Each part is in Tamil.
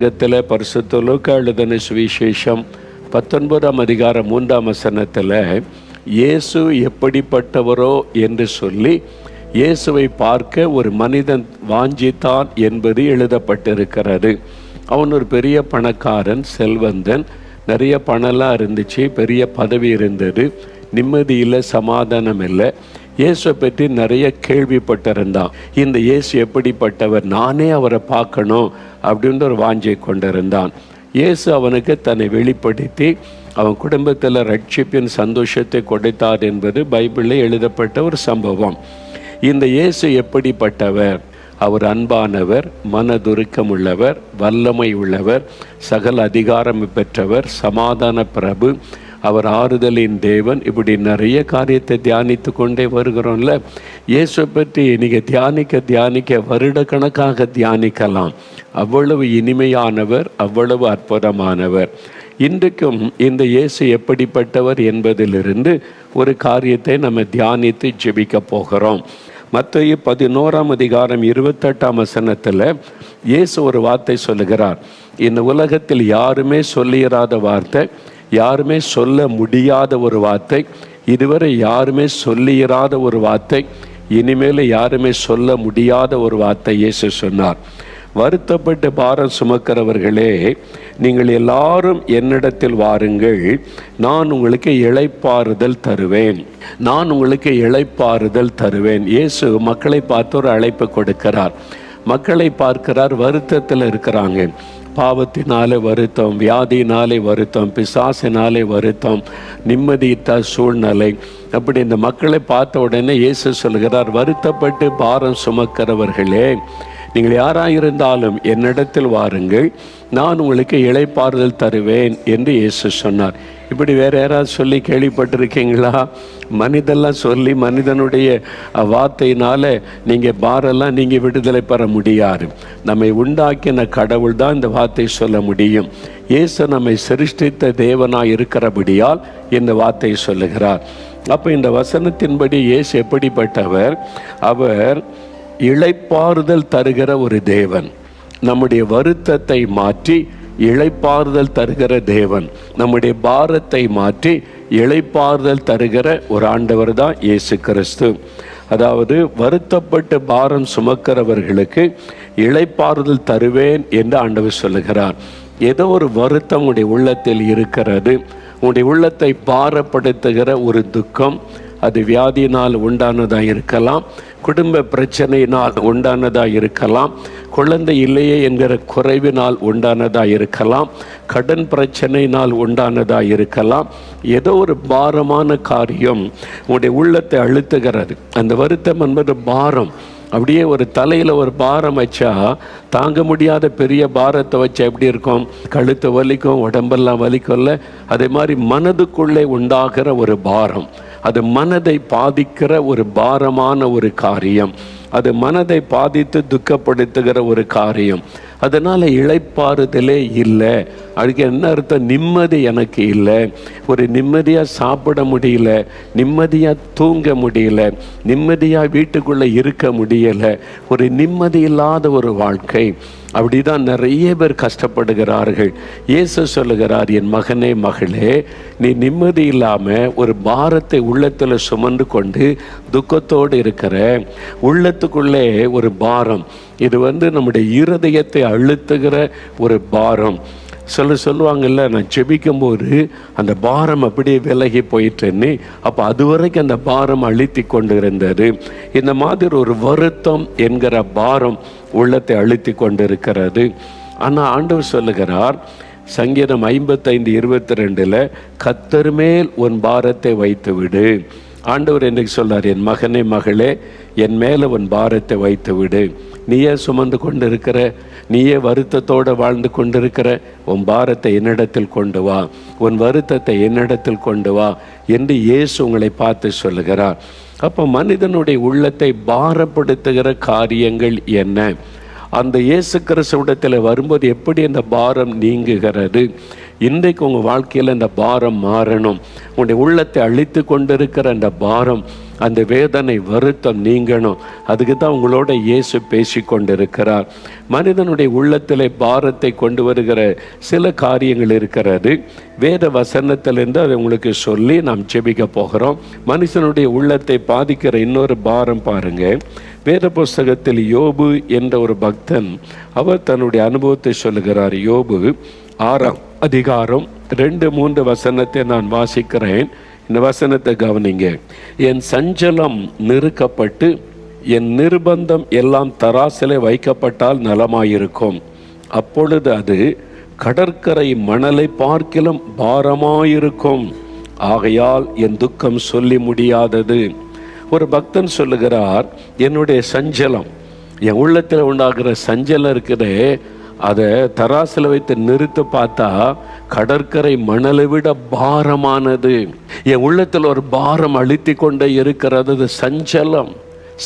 புத்தகத்தில் பரிசுத்த லூக்கா எழுதின சுவிசேஷம் பத்தொன்பதாம் அதிகாரம் மூன்றாம் வசனத்தில் இயேசு எப்படிப்பட்டவரோ? என்று சொல்லி இயேசுவை பார்க்க ஒரு மனிதன் வாஞ்சித்தான் என்பது எழுதப்பட்டிருக்கிறது. அவன் ஒரு பெரிய பணக்காரன் செல்வந்தன். நிறைய பணம்லாம் இருந்துச்சு பெரிய பதவி இருந்தது. நிம்மதி இல்லை சமாதானம் இல்லை இயேசுவை பற்றி நிறைய கேள்விப்பட்டிருந்தான். இந்த இயேசு எப்படிப்பட்டவர்? நானே அவரை பார்க்கணும். அப்படின்ற ஒரு வாஞ்சை கொண்டிருந்தான். இயேசு அவனுக்கு தன்னை வெளிப்படுத்தி அவன் குடும்பத்தில் ரட்சிப்பின் சந்தோஷத்தை கொடுத்தார் என்பது பைபிளில் எழுதப்பட்ட ஒரு சம்பவம். இந்த இயேசு எப்படிப்பட்டவர்? அவர் அன்பானவர் மனதுருக்கம் உள்ளவர் வல்லமை உள்ளவர் சகல அதிகாரம் பெற்றவர் சமாதான பிரபு அவர் ஆறுதலின் தேவன். இப்படி நிறைய காரியத்தை தியானித்து கொண்டே வருகிறோம்ல. இயேசுவை பற்றி நீங்கள் தியானிக்க தியானிக்க வருடக்கணக்காக தியானிக்கலாம். அவ்வளவு இனிமையானவர் அவ்வளவு அற்புதமானவர். இன்றைக்கும் இந்த இயேசு எப்படிப்பட்டவர் என்பதிலிருந்து ஒரு காரியத்தை நம்ம தியானித்து ஜெபிக்க போகிறோம். மத்திய பதினோராம் அதிகாரம் இருபத்தெட்டாம் வசனத்தில் இயேசு ஒரு வார்த்தை சொல்லுகிறார். இந்த உலகத்தில் யாருமே சொல்லிடாத வார்த்தை யாருமே சொல்ல முடியாத ஒரு வார்த்தை இதுவரை யாருமே சொல்லியிராத ஒரு வார்த்தை இனிமேல் யாருமே சொல்ல முடியாத ஒரு வார்த்தை இயேசு சொன்னார். வருத்தப்பட்டு பாரம் சுமக்கிறவர்களே நீங்கள் எல்லாரும் என்னிடத்தில் வாருங்கள் நான் உங்களுக்கு இழைப்பாறுதல் தருவேன். நான் உங்களுக்கு இழைப்பாறுதல் தருவேன். இயேசு மக்களை பார்த்து ஒரு அழைப்பு கொடுக்கிறார். மக்களை பார்க்கிறார் வருத்தத்தில் இருக்கிறாங்க. பாவத்தினாலே வருத்தம் வியாதினாலே வருத்தம் பிசாசினாலே வருத்தம் நிம்மதியிட்ட சூழ்நிலை. அப்படி இந்த மக்களை பார்த்த உடனே இயேசு சொல்கிறார் வருத்தப்பட்டு பாரம் சுமக்கிறவர்களே நீங்கள் யாராயிருந்தாலும் என்னிடத்தில் வாருங்கள். நான் உங்களுக்கு இழைப்பாறுதல் தருவேன் என்று இயேசு சொன்னார். இப்படி வேற யாராவது சொல்லி கேள்விப்பட்டிருக்கீங்களா? மனிதெல்லாம் சொல்லி மனிதனுடைய வார்த்தையினால நீங்கள் பாரெல்லாம் நீங்கள் விடுதலை பெற முடியாது. நம்மை உண்டாக்கின கடவுள் தான் இந்த வார்த்தை சொல்ல முடியும். இயேசு நம்மை சிருஷ்டித்த தேவனாய் இருக்கிறபடியால் இந்த வார்த்தை சொல்லுகிறார். அப்போ இந்த வசனத்தின்படி இயேசு எப்படிப்பட்டவர்? அவர் இழைப்பாறுதல் தருகிற ஒரு தேவன். நம்முடைய வருத்தத்தை மாற்றி இழைப்பாறுதல் தருகிற தேவன். நம்முடைய பாரத்தை மாற்றி இழைப்பாறுதல் தருகிற ஒரு ஆண்டவர் தான் இயேசு கிறிஸ்து. அதாவது வருத்தப்பட்டு பாரம் சுமக்கிறவர்களுக்கு இழைப்பாறுதல் தருவேன் என்று ஆண்டவர் சொல்லுகிறார். ஏதோ ஒரு வருத்தம் உடைய உள்ளத்தில் இருக்கிறது. உடைய உள்ளத்தை பாரப்படுத்துகிற ஒரு துக்கம் அது வியாதியினால் உண்டானதாக இருக்கலாம். குடும்ப பிரச்சனையினால் உண்டானதாக இருக்கலாம். குழந்தை இல்லையே என்கிற குறைவினால் உண்டானதாக இருக்கலாம். கடன் பிரச்சனையினால் உண்டானதாக இருக்கலாம். ஏதோ ஒரு பாரமான காரியம் உங்களுடைய உள்ளத்தை அழுத்துகிறது. அந்த வருத்தம் என்பது பாரம். அப்படியே ஒரு தலையில் ஒரு பாரம் வச்சா தாங்க முடியாத பெரிய பாரத்தை வச்சா எப்படி இருக்கும்? கழுத்தை வலிக்கும் உடம்பெல்லாம் வலிக்கும்ல. அதே மாதிரி மனதுக்குள்ளே உண்டாகிற ஒரு பாரம். அது மனதை பாதிக்கிற ஒரு பாரமான ஒரு காரியம். அது மனதை பாதித்து துக்கப்படுத்துகிற ஒரு காரியம். அதனால் இழைப்பாறுதலே இல்லை. அதுக்கு என்ன அர்த்தம்? நிம்மதி எனக்கு இல்லை. ஒரு நிம்மதியாக சாப்பிட முடியல நிம்மதியாக தூங்க முடியல நிம்மதியாக வீட்டுக்குள்ளே இருக்க முடியலை ஒரு நிம்மதி இல்லாத ஒரு வாழ்க்கை. அப்படிதான் நிறைய பேர் கஷ்டப்படுகிறார்கள். இயேசு சொல்லுகிறார் என் மகனே மகளே நீ நிம்மதி இல்லாமல் ஒரு பாரத்தை உள்ளத்தில் சுமந்து கொண்டு துக்கத்தோடு இருக்கிற உள்ளத்துக்குள்ளே ஒரு பாரம். இது வந்து நம்முடைய இருதயத்தை அழுத்துகிற ஒரு பாரம். சொல்ல சொல்லுவாங்கல்ல நான் செபிக்கும் போது அந்த பாரம் அப்படியே விலகி போயிட்டேன்னு அப்போ அது வரைக்கும் அந்த பாரம் அழுத்தி கொண்டு இருந்தது இந்த மாதிரி ஒரு வருத்தம் என்கிற பாரம் உள்ளத்தை அழுத்தி கொண்டு இருக்கிறது ஆனால் ஆண்டவர் சொல்லுகிறார் சங்கீதம் ஐம்பத்தைந்து இருபத்தி ரெண்டில் கத்தர் மேல் உன் பாரத்தை வைத்து விடு ஆண்டவர் என்னைக்கு சொல்லார் என் மகனே மகளே என் மேலே உன் பாரத்தை வைத்து விடு. நீயே சுமந்து கொண்டு இருக்கிற நீயே வருத்தத்தோடு வாழ்ந்து கொண்டிருக்கிற உன் பாரத்தை என்னிடத்தில் கொண்டு வா. உன் வருத்தத்தை என்னிடத்தில் கொண்டு வா என்று இயேசு உங்களை பார்த்து சொல்லுகிறார். அப்போ மனிதனுடைய உள்ளத்தை பாரப்படுத்துகிற காரியங்கள் என்ன? அந்த இயேசு கிறிஸ்துவிடத்தில் வரும்போது எப்படி அந்த பாரம் நீங்குகிறது? இன்றைக்கு உங்கள் வாழ்க்கையில் அந்த பாரம் மாறணும். உங்களுடைய உள்ளத்தை அழித்து கொண்டிருக்கிற அந்த பாரம் அந்த வேதனை வருத்தம் நீங்கணும். அதுக்கு தான் உங்களோட இயேசு பேசி கொண்டிருக்கிறார் மனிதனுடைய உள்ளத்திலே பாரத்தை கொண்டு வருகிற சில காரியங்கள் இருக்கிறது. வேத வசனத்திலிருந்து அதை உங்களுக்கு சொல்லி நாம் ஜெபிக்க போகிறோம். மனுஷனுடைய உள்ளத்தை பாதிக்கிற இன்னொரு பாரம் பாருங்க. வேத புஸ்தகத்தில் யோபு என்ற ஒரு பக்தன் அவர் தன்னுடைய அனுபவத்தை சொல்லுகிறார். யோபு ஆறாம் அதிகாரம் ரெண்டு மூன்று வசனத்தை நான் வாசிக்கிறேன். இந்த வசனத்தை கவனிங்க. என் சஞ்சலம் நெருக்கப்பட்டு என் நிர்பந்தம் எல்லாம் தராசிலே வைக்கப்பட்டால் நலமாயிருக்கும். அப்பொழுது அது கடற்கரை மணலை பார்க்கிலும் பாரமாயிருக்கும். ஆகையால் என் துக்கம் சொல்லி முடியாதது. ஒரு பக்தன் சொல்லுகிறார் என்னுடைய சஞ்சலம் என் உள்ளத்தில் உண்டாகிற சஞ்சலம் இருக்குதே அதை தராசில் வைத்து நிறுத்த பார்த்தா கடற்கரை மணலை விட பாரமானது. என் உள்ளத்தில் ஒரு பாரம் அழுத்தி கொண்டே இருக்கிறது. அது சஞ்சலம்.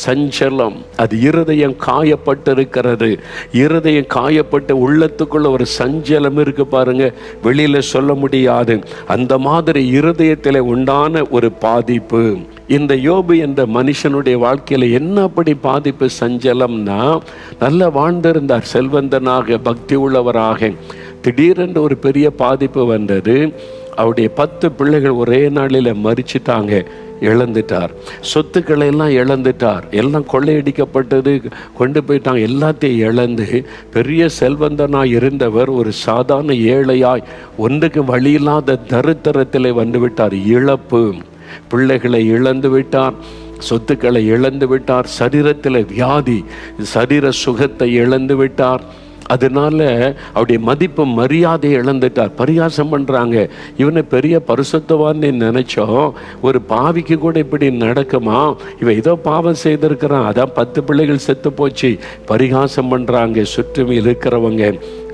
சஞ்சலம். அது இருதயம் காயப்பட்டிருக்கிறது. இருதயம் காயப்பட்ட உள்ளத்துக்குள்ள ஒரு சஞ்சலம் இருக்கு பாருங்க. வெளியில சொல்ல முடியாது. அந்த மாதிரி இருதயத்தில் உண்டான ஒரு பாதிப்பு. இந்த யோபு என்ற மனுஷனுடைய வாழ்க்கையில் என்ன அப்படி பாதிப்பு? சஞ்சலம்னா நல்ல வாழ்ந்திருந்தார். செல்வந்தனாக பக்தி உள்ளவராக. திடீரென்று ஒரு பெரிய பாதிப்பு வந்தது. அவருடைய பத்து பிள்ளைகள் ஒரே நாளில் மறிச்சிட்டாங்க இழந்துட்டார். சொத்துக்களை எல்லாம் இழந்துட்டார். எல்லாம் கொள்ளையடிக்கப்பட்டது கொண்டு போயிட்டாங்க. எல்லாத்தையும் இழந்து பெரிய செல்வந்தனாய் இருந்தவர் ஒரு சாதாரண ஏழையாய் ஒன்றுக்கு வழியில்லாத தருத்தரத்தில் வந்துவிட்டார். இழப்பு. பிள்ளைகளை இழந்து விட்டார். சொத்துக்களை இழந்து விட்டார். சரீரத்தில் வியாதி சரீர சுகத்தை இழந்து விட்டார். அதனால அவருடைய மதிப்பு மரியாதை இழந்துட்டார். பரிகாசம் பண்ணுறாங்க இவனை பெரிய பரிசுத்தவான்னு நினச்சோம். ஒரு பாவிக்கு கூட இப்படி நடக்குமா? இவன் ஏதோ பாவம் செய்திருக்கிறான். அதான் பத்து பிள்ளைகள் செத்து போச்சு. பரிகாசம் பண்ணுறாங்க சுற்றும் இருக்கிறவங்க.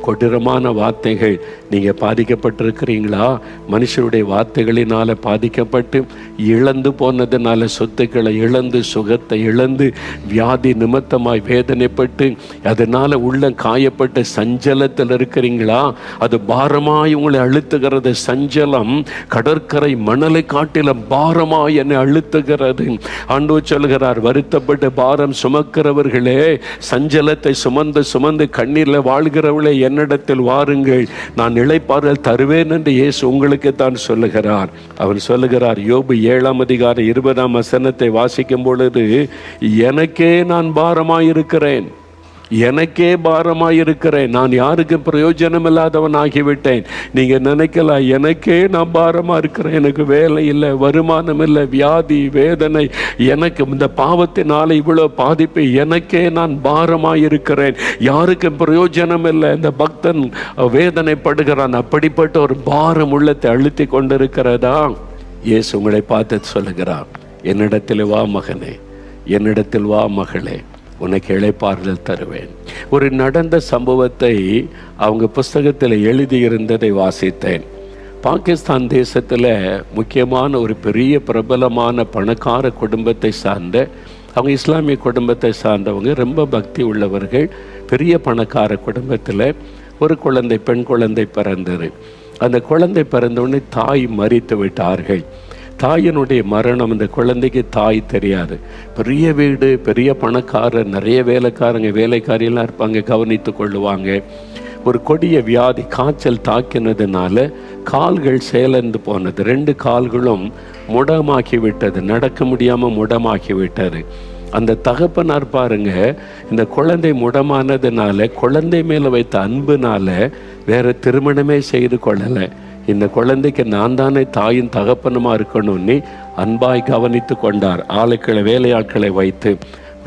கொடூரமான வார்த்தைகள். நீங்க பாதிக்கப்பட்டிருக்கிறீங்களா? மனுஷருடைய வார்த்தைகளினால் பாதிக்கப்பட்டு இழந்து போனதுனால சொத்துக்களை இழந்து சுகத்தை இழந்து வியாதி நிமித்தமாய் வேதனைப்பட்டு அதனால உள்ள காயப்பட்ட சஞ்சலத்தில் இருக்கிறீங்களா? அது பாரமாய் உங்களை அழுத்துகிறது. சஞ்சலம் கடற்கரை மணலை காட்டில பாரமாய் என்னை அழுத்துகிறது. ஆண்டு சொல்கிறார் வருத்தப்பட்டு பாரம் சுமக்கிறவர்களே சஞ்சலத்தை சுமந்து சுமந்து கண்ணீரில் வாழ்கிறவளே என்னிடத்தில் வாருங்கள். நான் இழைப்பார்கள் தருவேன் என்று இயேசு உங்களுக்கு தான் சொல்லுகிறார். அவர் சொல்லுகிறார் யோபு ஏழாம் அதிகார இருபதாம் வசனத்தை வாசிக்கும் பொழுது எனக்கே நான் பாரமாயிருக்கிறேன். எனக்கே பாரமாயிருக்கிறேன். நான் யாருக்கு பிரயோஜனம் இல்லாதவன் ஆகிவிட்டேன் நீங்கள் நினைக்கலாம் எனக்கே நான் பாரமாக இருக்கிறேன் எனக்கு வேலை இல்லை வருமானம் இல்லை வியாதி வேதனை. எனக்கு இந்த பாவத்தினால இவ்வளோ பாதிப்பு. எனக்கே நான் பாரமாயிருக்கிறேன். யாருக்கும் பிரயோஜனம் இல்லை இந்த பக்தன் வேதனைப்படுகிறான். அப்படிப்பட்ட ஒரு பாரம் உள்ளத்தை அழுத்தி கொண்டிருக்கிறதா? இயேசு உங்களை பார்த்து சொல்லுகிறான் என்னிடத்தில் வா மகனே என்னிடத்தில் வா மகளே. உனக்கு இழைப்பார்கள் தருவேன். ஒரு நடந்த சம்பவத்தை அவங்க புஸ்தகத்தில் எழுதியிருந்ததை வாசித்தேன். பாகிஸ்தான் தேசத்தில் முக்கியமான ஒரு பெரிய பிரபலமான பணக்கார குடும்பத்தை சார்ந்த அவங்க இஸ்லாமிய குடும்பத்தை சார்ந்தவங்க ரொம்ப பக்தி உள்ளவர்கள் பெரிய பணக்கார குடும்பத்தில் ஒரு குழந்தை பெண் குழந்தை பிறந்தது. அந்த குழந்தை பிறந்தவுடனே தாய் மறித்து விட்டார்கள். தாயினுடைய மரணம் இந்த குழந்தைக்கு தாய் தெரியாது. பெரிய வீடு பெரிய பணக்காரர் நிறைய வேலைக்காரங்க வேலைக்காரியெல்லாம் இருப்பாங்க கவனித்து கொள்ளுவாங்க. ஒரு கொடிய வியாதி காய்ச்சல் தாக்கினதுனால கால்கள் செயலந்து போனது. ரெண்டு கால்களும் முடமாக்கி விட்டது நடக்க முடியாமல் முடமாக்கி விட்டது அந்த தகப்பனார் பாருங்க இந்த குழந்தை முடமானதுனால குழந்தை மேலே வைத்த அன்புனால வேற திருமணமே செய்து கொள்ளலை. இந்த குழந்தைக்கு நான் தானே தாயின் தகப்பனுமா இருக்கணும்னு அன்பாய் கவனித்து கொண்டார். ஆளுக்களை வேலையாட்களை வைத்து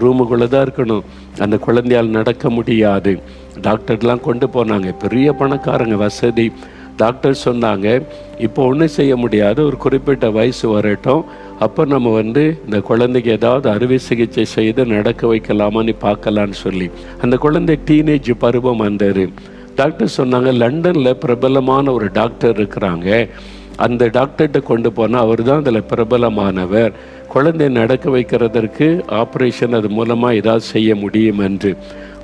ரூமுக்குள்ளே தான் இருக்கணும். அந்த குழந்தையால் நடக்க முடியாது. டாக்டர்லாம் கொண்டு போனாங்க. பெரிய பணக்காரங்க வசதி. டாக்டர் சொன்னாங்க இப்போ ஒன்றும் செய்ய முடியாது. ஒரு குறிப்பிட்ட வயசு வரட்டும். அப்போ நம்ம வந்து இந்த குழந்தைக்கு ஏதாவது அறுவை சிகிச்சை செய்து நடக்க வைக்கலாமான்னு பார்க்கலான்னு சொல்லி. அந்த குழந்தை டீனேஜ் பருவம் வந்தார் டாக்டர் சொன்னாங்க லண்டனில் பிரபலமான ஒரு டாக்டர் இருக்கிறாங்க. அந்த டாக்டர்கிட்ட கொண்டு போனால் அவர் தான் அதில் பிரபலமானவர். குழந்தை நடக்க வைக்கிறதற்கு ஆப்ரேஷன் அது மூலமாக ஏதாவது செய்ய முடியும் என்று.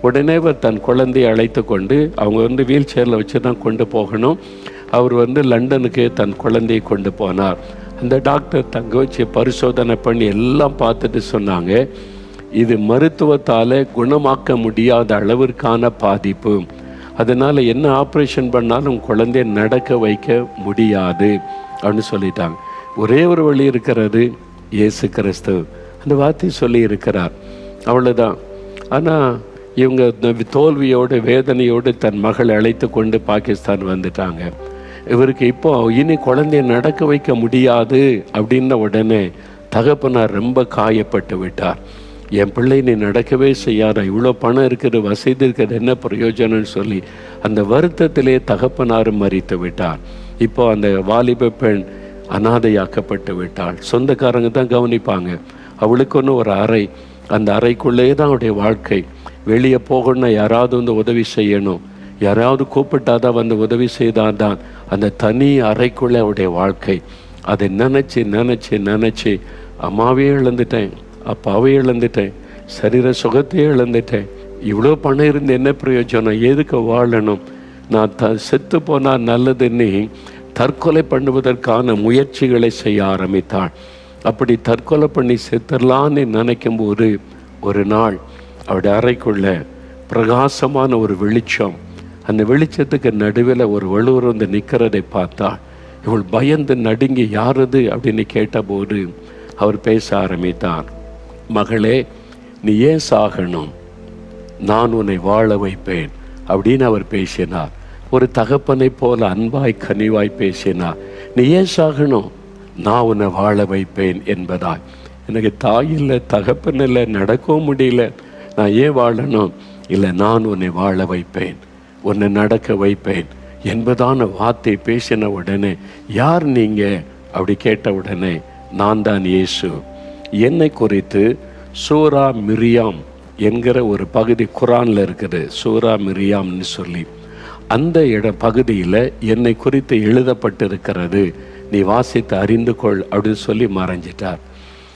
உடனே அவர் தன் குழந்தையை அழைத்து கொண்டு அவங்க வந்து வீல் சேரில் வச்சு தான் கொண்டு போகணும். அவர் வந்து லண்டனுக்கு தன் குழந்தையை கொண்டு போனார். அந்த டாக்டர் தங்க வச்சு பரிசோதனை பண்ணி எல்லாம் பார்த்துட்டு சொன்னாங்க இது மருத்துவத்தால் குணமாக்க முடியாத அளவிற்கான பாதிப்பு. அதனால் என்ன ஆப்ரேஷன் பண்ணாலும் குழந்தைய நடக்க வைக்க முடியாது அப்படின்னு சொல்லிட்டாங்க. ஒரே ஒரு வழி இருக்கிறது இயேசு கிறிஸ்து. அந்த வார்த்தை சொல்லி இருக்கிறார். அவ்வளோதான் ஆனால் இவங்க தோல்வியோடு வேதனையோடு தன் மகளை அழைத்து கொண்டு பாகிஸ்தான் வந்துட்டாங்க. இவருக்கு இப்போ இனி குழந்தைய நடக்க வைக்க முடியாது அப்படின்ன உடனே தகப்பனார் ரொம்ப காயப்பட்டு விட்டார். என் பிள்ளை நீ நடக்கவே செய்யாத இவ்வளோ பணம் இருக்கிறது வசதி இருக்கிறது என்ன பிரயோஜனம்னு சொல்லி அந்த வருத்தத்திலே தகப்பனார் மறித்து விட்டார். இப்போ அந்த வாலிப பெண் அனாதையாக்கப்பட்டு விட்டாள். சொந்தக்காரங்க தான் கவனிப்பாங்க. அவளுக்கு ஒன்று ஒரு அறை. அந்த அறைக்குள்ளே தான் அவருடைய வாழ்க்கை. வெளியே போகணும்னா யாராவது வந்து உதவி செய்யணும். யாராவது கூப்பிட்டாதான் வந்து உதவி செய்தால் தான் அந்த தனி அறைக்குள்ளே அவருடைய வாழ்க்கை. அதை நினச்சி நினச்சி நினச்சி அம்மாவே இழந்துட்டேன். அப்பாவே இழந்துட்டேன் சரீர சுகத்தையே இழந்துட்டேன். இவ்வளோ பணம் இருந்து என்ன பிரயோஜனம்? எதுக்கு வாழணும்? நான் த செத்து போனால் நல்லதுன்னு தற்கொலை பண்ணுவதற்கான முயற்சிகளை செய்ய ஆரம்பித்தாள். அப்படி தற்கொலை பண்ணி செத்துடலான்னு நினைக்கும் போது ஒரு நாள் அவருடைய அறைக்குள்ள பிரகாசமான ஒரு வெளிச்சம் அந்த வெளிச்சத்துக்கு நடுவில் ஒரு வலுவர் வந்து நிற்கிறதை பார்த்தா இவள் பயந்து நடுங்கி யாரது அப்படின்னு கேட்டபோது அவர் பேச ஆரம்பித்தார். மகளே நீ ஏன் சாகணும்? நான் உன்னை வாழ வைப்பேன் அப்படின்னு அவர் பேசினார். ஒரு தகப்பனை போல அன்பாய் கனிவாய் பேசினார். நீ ஏன் சாகணும்? நான் உன்னை வாழ வைப்பேன் என்பதாய். எனக்கு தாய் இல்லை தகப்பன் இல்லை நடக்கவும் முடியல. நான் ஏன் வாழணும்? இல்லை நான் உன்னை வாழ வைப்பேன் உன்னை நடக்க வைப்பேன் என்பதான வார்த்தை பேசின உடனே யார் நீங்கள் அப்படி கேட்ட உடனே நான் தான் இயேசு. என்னை குறித்து சூரா மிரியாம் என்கிற ஒரு பகுதி குரான்ல இருக்குது. சூரா மிரியாம்னு சொல்லி. அந்த இட பகுதியில் என்னை குறித்து எழுதப்பட்டிருக்கிறது. நீ வாசித்து அறிந்து கொள் அப்படின்னு சொல்லி மறைஞ்சிட்டார்.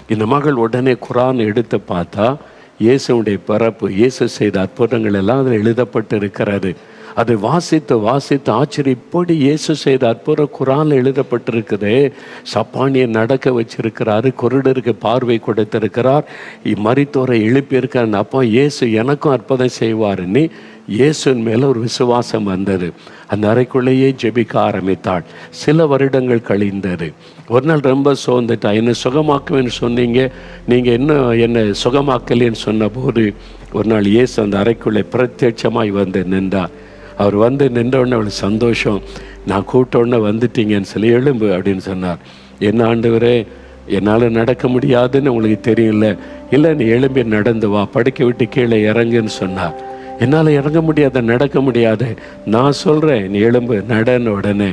இந்த மகள் உடனே குரான் எடுத்து பார்த்தா இயேசுடைய பிறப்பு இயேசு செய்த அற்புதங்கள் எல்லாம் அதில் எழுதப்பட்டு இருக்கிறது அதை வாசித்து வாசித்து ஆச்சரிய இப்படி இயேசு செய்த அற்புத குரான் எழுதப்பட்டிருக்குது. சப்பானியை நடக்க வச்சிருக்கிறாரு குருடருக்கு பார்வை கொடுத்திருக்கிறார். மறித்தோரை எழுப்பியிருக்கார் அப்போ இயேசு எனக்கும் அற்புதம் செய்வாருன்னு இயேசுவின் மேலே ஒரு விசுவாசம் வந்தது. அந்த அறைக்குள்ளேயே ஜெபிக்க ஆரம்பித்தாள். சில வருடங்கள் கழிந்தது. ஒரு நாள் ரொம்ப சோர்ந்துட்டா. என்னை சுகமாக்குவேன்னு சொன்னீங்க. நீங்கள் இன்னும் என்னை சுகமாக்கலேன்னு சொன்னபோது ஒரு நாள் இயேசு அந்த அறைக்குள்ளே பிரத்யட்சமாய் வந்து நின்றார். அவர் வந்து நின்ற உடனே அவளுக்கு சந்தோஷம் நான் கூட்ட உடனே வந்துட்டீங்கன்னு சொல்லி எழும்பு அப்படின்னு சொன்னார். என்ன ஆண்டவரே என்னால் நடக்க முடியாதுன்னு உங்களுக்கு தெரியல இல்லை நீ எழும்பி நடந்து வா படுக்க விட்டு கீழே இறங்குன்னு சொன்னார். என்னால் இறங்க முடியாத நடக்க முடியாது. நான் சொல்கிறேன் நீ எலும்பு நடன உடனே.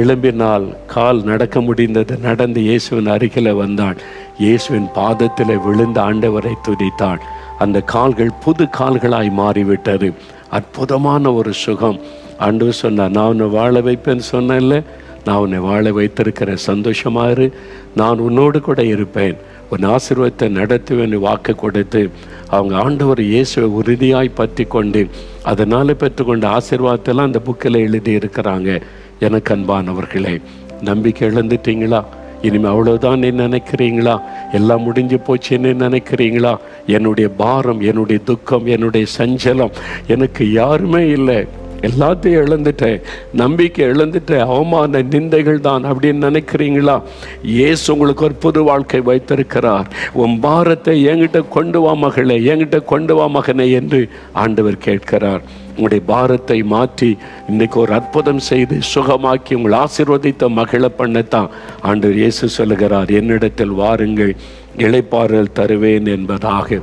எலும்பினால் கால் நடக்க முடிந்தது நடந்து இயேசுவின் அருகில் வந்தான். இயேசுவின் பாதத்தில் விழுந்த ஆண்டவரை துதித்தான். அந்த கால்கள் புது கால்களாய் மாறிவிட்டது. அற்புதமான ஒரு சுகம். ஆண்டு சொன்னார் நான் உன்னை வாழ வைப்பேன்னு சொன்னேன்ல நான் உன்னை வாழ வைத்திருக்கிறேன் சந்தோஷமாக இரு. நான் உன்னோடு கூட இருப்பேன். உன் ஆசீர்வாதத்தை நடத்துவேன்னு வாக்கு கொடுத்து. அவங்க ஆண்டவர் இயேசுவை உறுதியாய் பற்றி கொண்டு அதனால் பெற்றுக்கொண்ட ஆசீர்வாதத்தெல்லாம் அந்த புக்கில் எழுதி இருக்கிறாங்க எனக்கு அன்பானவர்களே நம்பிக்கை இழந்துட்டீங்களா? இனிமே அவ்வளோதான் நீ நினைக்கிறீங்களா? எல்லாம் முடிஞ்சு போச்சுன்னு நினைக்கிறீங்களா? என்னுடைய பாரம் என்னுடைய துக்கம் என்னுடைய சஞ்சலம் எனக்கு யாருமே இல்லை. எல்லாத்தையும் இழந்துட்டேன். நம்பிக்கை இழந்துட்டேன். அவமான நிந்தைகள் தான் அப்படின்னு நினைக்கிறீங்களா? ஏசு உங்களுக்கு ஒரு புது வாழ்க்கை வைத்திருக்கிறார். உன் பாரத்தை என்கிட்ட கொண்டு வா மகளே என்கிட்ட கொண்டு வா மகனே என்று ஆண்டவர் கேட்கிறார். உங்களுடைய பாரத்தை மாற்றி இன்னைக்கு ஒரு அற்புதம் செய்து சுகமாக்கி உங்களை ஆசீர்வதித்த மகிழ பண்ணத்தான் ஆண்டு இயேசு சொல்லுகிறார் என்னிடத்தில் வாருங்கள் இளைப்பாறுதல் தருவேன் என்பதாக.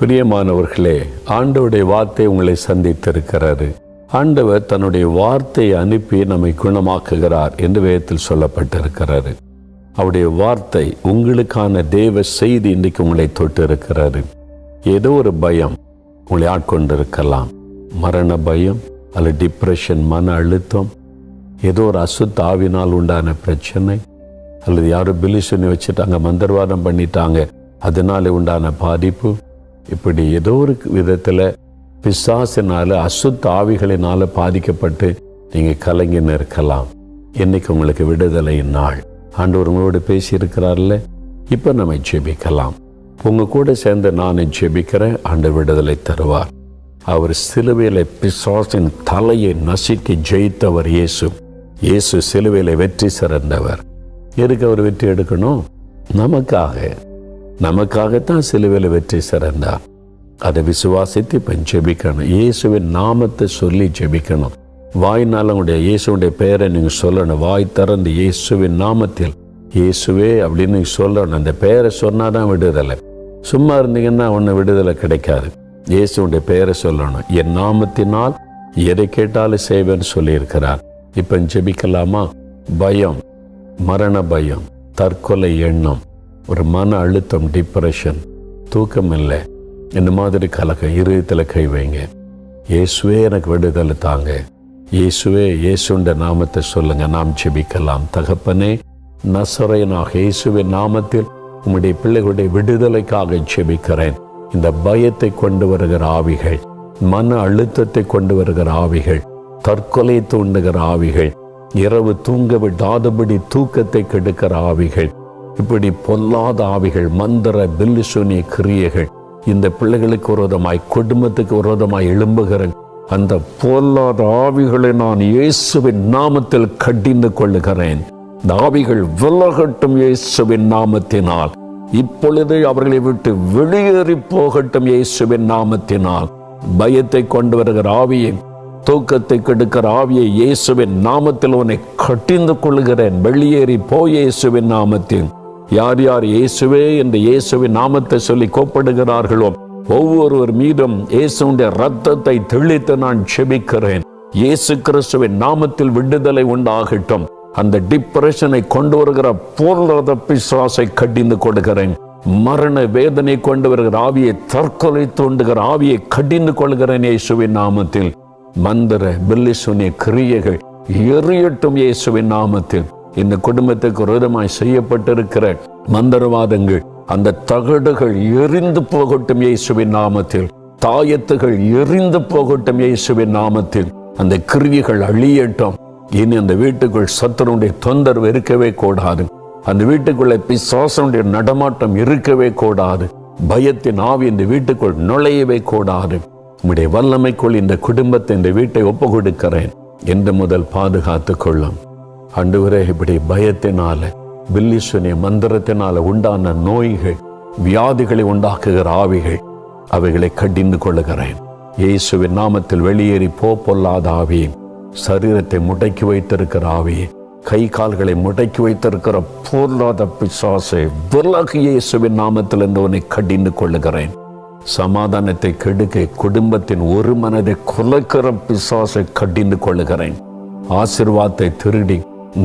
பிரியமானவர்களே ஆண்டவுடைய வார்த்தை உங்களை சந்தித்திருக்கிறாரு ஆண்டவர் தன்னுடைய வார்த்தையை அனுப்பி நம்மை குணமாக்குகிறார் என்று வேதத்தில் சொல்லப்பட்டிருக்கிறாரு அவருடைய வார்த்தை உங்களுக்கான தேவ செய்தி இன்றைக்கு உங்களை தொட்டு இருக்கிறாரு ஏதோ ஒரு பயம் உங்களை ஆட்கொண்டிருக்கலாம். மரண பயம் அல்லது டிப்ரெஷன் மன அழுத்தம் ஏதோ ஒரு அசுத்த ஆவினால் உண்டான பிரச்சனை அல்லது யாரும் பிலிசுனி வச்சுட்டாங்க மந்திரவாதம் பண்ணிட்டாங்க அதனால உண்டான பாதிப்பு. இப்படி ஏதோ ஒரு விதத்தில் பிசாசினால அசுத்த ஆவிகளினால பாதிக்கப்பட்டு நீங்கள் கலங்கின்னு இருக்கலாம். இன்னைக்கு உங்களுக்கு விடுதலை நாள். ஆண்டவர் உங்களோடு பேசியிருக்கிறார்ல. இப்போ நம்ம ஜெபிக்கலாம். உங்க கூட சேர்ந்து நானும் ஜெபிக்கிறேன். ஆண்டு விடுதலை தருவார். அவர் சிலுவையில பிசாசின் தலையை நசுக்கி ஜெயித்தவர் இயேசு. இயேசு சிலுவையில வெற்றி சிறந்தவர். எதுக்கு அவர் வெற்றி எடுக்கணும்? நமக்காக. நமக்காகத்தான் சிலுவையில வெற்றி சிறந்தார். அதை விசுவாசித்து இப்போ ஜெபிக்கணும். இயேசுவின் நாமத்தை சொல்லி ஜெபிக்கணும். வாய்னால உங்களுடைய இயேசுடைய பெயரை நீங்கள் சொல்லணும். வாய் திறந்து இயேசுவின் நாமத்தில் இயேசுவே அப்படின்னு நீங்க சொல்லணும். அந்த பெயரை சொன்னாதான் விடுதலை. சும்மா இருந்தீங்கன்னா ஒன்று விடுதலை கிடைக்காது. இயேசுடைய பெயரை சொல்லணும். என் நாமத்தினால் எதை கேட்டாலும் செய்வேன்னு சொல்லியிருக்கிறார். இப்போ ஜெபிக்கலாமா? பயம் மரண பயம் தற்கொலை எண்ணம் ஒரு மன அழுத்தம் டிப்ரெஷன் தூக்கம் இல்லை. இந்த மாதிரி கலக்கம் இருதயத்தில் கை வைங்க. இயேசுவே எனக்கு விடுதலை தாங்க. இயேசுவே இயேசுண்ட நாமத்தை சொல்லுங்க. நாம் ஜெபிக்கலாம். தகப்பனே நசரையனாக இயேசுவின் நாமத்தில் உம்முடைய பிள்ளைகளுடைய விடுதலைக்காக ஜெபிக்கிறேன். இந்த பயத்தை கொண்டு வருகிற ஆவிகள் மன அழுத்தத்தை கொண்டு வருகிற ஆவிகள் தற்கொலை தூண்டுகிற ஆவிகள் இரவு தூங்க விடாதபடி தூக்கத்தை கெடுக்கிற ஆவிகள் இப்படி பொல்லாத ஆவிகள் மந்திர பில்லிசுனிய கிரியைகள் இந்த பிள்ளைகளுக்கு விரோதமாய் குடும்பத்துக்கு விரோதமாய் எழும்புகிற அந்த பொல்லாத ஆவிகளை நான் இயேசுவின் நாமத்தில் கடிந்து கொள்ளுகிறேன். இந்த ஆவிகள் விலகட்டும் இயேசுவின் நாமத்தினால். இப்பொழுது அவர்களை விட்டு வெளியேறி போகட்டும் இயேசுவின் நாமத்தினால். பயத்தை கொண்டு வருகிற ஆவியை தூக்கத்தை கெடுக்கிற ஆவியை இயேசுவின் நாமத்தில் உன்னை கட்டிந்து கொள்கிறேன் வெளியேறி போ இயேசுவின் நாமத்தில். யார் யார் இயேசுவே என்று இயேசுவின் நாமத்தை சொல்லி கோப்படுகிறார்களோ ஒவ்வொருவர் மீதும் இயேசுடைய ரத்தத்தை தெளித்து நான் செபிக்கிறேன். இயேசு கிறிஸ்துவின் நாமத்தில் விடுதலை உண்டாகட்டும். அந்த டிப்ரெஷனை கொண்டு வருகிற பொருளாத பிசுவாசை கடிந்து கொடுக்கிறேன் மரண வேதனை கொண்டு வருகிற ஆவியை தற்கொலை தூண்டுகிற ஆவியை கடிந்து கொள்கிறேன் இயேசுவின் நாமத்தில். மந்திர பில்லிசுனிய கிரியைகள் எரியட்டும் இயேசுவின் நாமத்தில். இந்த குடும்பத்துக்கு விரோதமாய் செய்யப்பட்டிருக்கிற மந்திரவாதங்கள் அந்த தகடுகள் எரிந்து போகட்டும் இயேசுவின் நாமத்தில். தாயத்துகள் எரிந்து போகட்டும் இயேசுவின் நாமத்தில். அந்த கிரியைகள் அழியட்டும். இனி அந்த வீட்டுக்குள் சத்துருடைய தொந்தரவு இருக்கவே கூடாது. அந்த வீட்டுக்குள்ளே பிசாசனுடைய நடமாட்டம் இருக்கவே கூடாது. பயத்தின் ஆவி இந்த வீட்டுக்குள் நுழையவே கூடாது. உம்முடைய வல்லமைக்குள் இந்த குடும்பத்தை இந்த வீட்டை ஒப்பு கொடுக்கிறேன் என்று முதல் பாதுகாத்து கொள்ளும். அன்றுவரே இப்படி பயத்தினால பில்லிசுனிய மந்திரத்தினால உண்டான நோய்கள் வியாதிகளை உண்டாக்குகிற ஆவிகள் அவைகளை கடிந்து கொள்ளுகிறேன். இயேசுவின் நாமத்தில் வெளியேறி போ பொல்லாத ஆவியை. சரீரத்தை முடக்கி வைத்திருக்கிற ஆவியை கை கால்களை முடக்கி வைத்திருக்கிற பொருளாத பிசாசை விலகு இயேசுவின் நாமத்தில் என்று கடிந்து கொள்ளுகிறேன். சமாதானத்தை கெடுக்க குடும்பத்தின் ஒரு மனதை குலைக்கிற பிசாசை கடிந்து கொள்ளுகிறேன். ஆசிர்வாதத்தை திருடி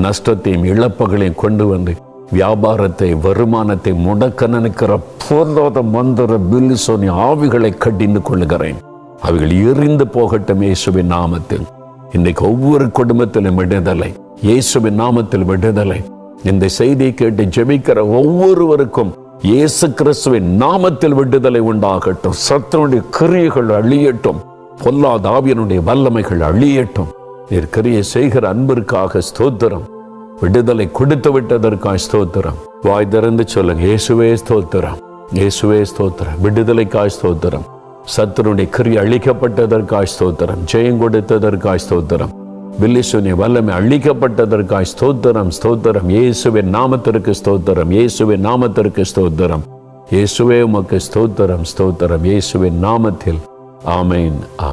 நஷ்டத்தையும் இழப்புகளையும் கொண்டு வந்து வியாபாரத்தை வருமானத்தை முடக்க நினைக்கிற பொருளாத மந்திர பில்லிசோனி ஆவிகளை கடிந்து கொள்ளுகிறேன். அவைகள் எரிந்து போகட்டும் இயேசுவின் நாமத்தில். இன்றைக்கு ஒவ்வொரு குடும்பத்திலும் விடுதலை. இயேசுவின் நாமத்தில் விடுதலை. இந்த செய்தியை கேட்டு ஜெபிக்கிற ஒவ்வொருவருக்கும் இயேசு கிறிஸ்துவின் நாமத்தில் விடுதலை உண்டாகட்டும். சத்தனுடைய கிரியைகள் அழியட்டும். பொல்லாத ஆவியனுடைய வல்லமைகள் அழியட்டும். நீர் கிரியை செய்கிற அன்பிற்காக ஸ்தோத்திரம். விடுதலை கொடுத்து விட்டதற்காக ஸ்தோத்திரம். வாய் திறந்து சொல்லுங்க இயேசுவே ஸ்தோத்திரம். இயேசுவே ஸ்தோத்திரம். விடுதலைக்காய் ஸ்தோத்திரம். சத்துருடைய கிரி அழிக்கப்பட்டதற்காய் ஸ்தோத்திரம். ஜெயம் கொடுத்ததற்காய் ஸ்தோத்திரம். வில்லிசுனிய வல்லமை அழிக்கப்பட்டதற்காய் ஸ்தோத்திரம் ஸ்தோத்திரம். இயேசுவின் நாமத்திற்கு ஸ்தோத்திரம் இயேசுவின் நாமத்திற்கு ஸ்தோத்திரம். இயேசுவே உமக்கு ஸ்தோத்திரம் ஸ்தோத்திரம். இயேசுவின் நாமத்தில். ஆமேன் ஆ